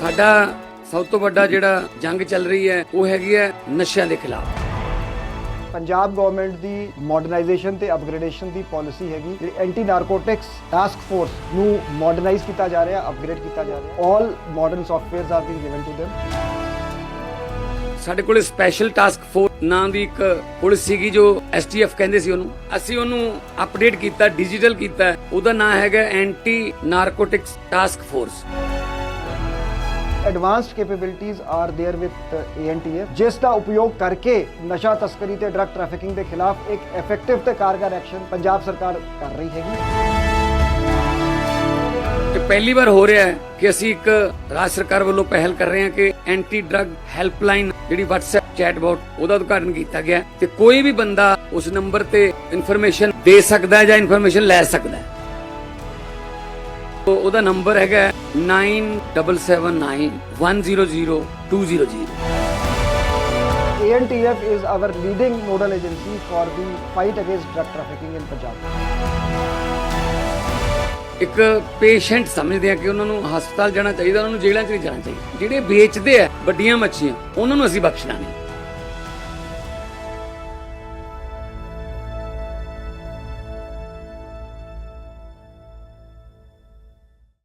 ਸਾਡਾ ਸਭ ਤੋਂ ਵੱਡਾ ਜਿਹੜਾ ਜੰਗ ਚੱਲ ਰਹੀ ਹੈ ਉਹ ਹੈਗੀ ਹੈ ਨਸ਼ਿਆਂ ਦੇ ਖਿਲਾਫ। ਪੰਜਾਬ ਗਵਰਨਮੈਂਟ ਦੀ ਮਾਡਰਨਾਈਜੇਸ਼ਨ ਤੇ ਅਪਗ੍ਰੇਡੇਸ਼ਨ ਦੀ ਪਾਲਿਸੀ ਹੈਗੀ। ਜਿਹੜੀ ਐਂਟੀ ਨਾਰਕੋਟਿਕਸ ਟਾਸਕ ਫੋਰਸ ਨੂੰ ਮਾਡਰਨਾਈਜ਼ ਕੀਤਾ ਜਾ ਰਿਹਾ ਅਪਗ੍ਰੇਡ ਕੀਤਾ ਜਾ ਰਿਹਾ। All modern softwares are being given to them ਸਾਡੇ ਕੋਲੇ ਸਪੈਸ਼ਲ ਟਾਸਕ ਫੋਰਸ ਨਾਂ ਦੀ ਇੱਕ ਪੁਲਿਸ ਸੀਗੀ ਜੋ ਐਸਟੀਐਫ ਕਹਿੰਦੇ ਸੀ ਉਹਨੂੰ। ਅਸੀਂ ਉਹਨੂੰ ਅਪਡੇਟ ਕੀਤਾ ਡਿਜੀਟਲ ਕੀਤਾ। ਉਹਦਾ ਨਾਂ ਹੈਗਾ anti narcotics task force advanced capabilities are there with ANTF ਜਿਸ ਦਾ ਉਪਯੋਗ ਕਰਕੇ ਨਸ਼ਾ ਤਸਕਰੀ ਤੇ ਡਰੱਗ ਟ੍ਰੈਫਿਕਿੰਗ ਦੇ ਖਿਲਾਫ ਇੱਕ ਇਫੈਕਟਿਵ ਤੇ ਕਾਰਗਰ ਐਕਸ਼ਨ ਪੰਜਾਬ ਸਰਕਾਰ ਕਰ ਰਹੀ ਹੈਗੀ ਤੇ ਪਹਿਲੀ ਵਾਰ ਹੋ ਰਿਹਾ ਹੈ ਕਿ ਅਸੀਂ ਇੱਕ ਰਾਜ ਸਰਕਾਰ ਵੱਲੋਂ ਪਹਿਲ ਕਰ ਰਹੇ ਹਾਂ ਕਿ ਐਂਟੀ ਡਰੱਗ ਹੈਲਪਲਾਈਨ ਜਿਹੜੀ WhatsApp ਚੈਟਬੋਟ ਉਹਦਾ ਉਦਘਾਟਨ ਕੀਤਾ ਗਿਆ ਹੈ ਤੇ ਕੋਈ ਵੀ ਬੰਦਾ ਉਸ ਨੰਬਰ ਤੇ ਇਨਫੋਰਮੇਸ਼ਨ ਦੇ ਸਕਦਾ ਹੈ ਜਾਂ ਇਨਫੋਰਮੇਸ਼ਨ ਲੈ ਸਕਦਾ ਹੈ ਉਹ- ਉਹਦਾ ਨੰਬਰ ਹੈਗਾ 9779100200 ANTF is our leading nodal agency for the fight against drug trafficking in Punjab. ਇੱਕ ਪੇਸ਼ੈਂਟ ਸਮਝਦੇ ਆ ਕਿ ਉਹਨਾਂ ਨੂੰ ਹਸਪਤਾਲ ਜਾਣਾ ਚਾਹੀਦਾ ਉਹਨਾਂ ਨੂੰ ਜੇਲ੍ਹਾਂ 'ਚ ਨਹੀਂ ਜਾਣਾ ਚਾਹੀਦਾ। ਜਿਹੜੇ ਵੇਚਦੇ ਆ ਵੱਡੀਆਂ ਮੱਛੀਆਂ ਉਹਨਾਂ ਨੂੰ ਅਸੀਂ ਬਖਸ਼ਣਾ ਨਹੀਂ।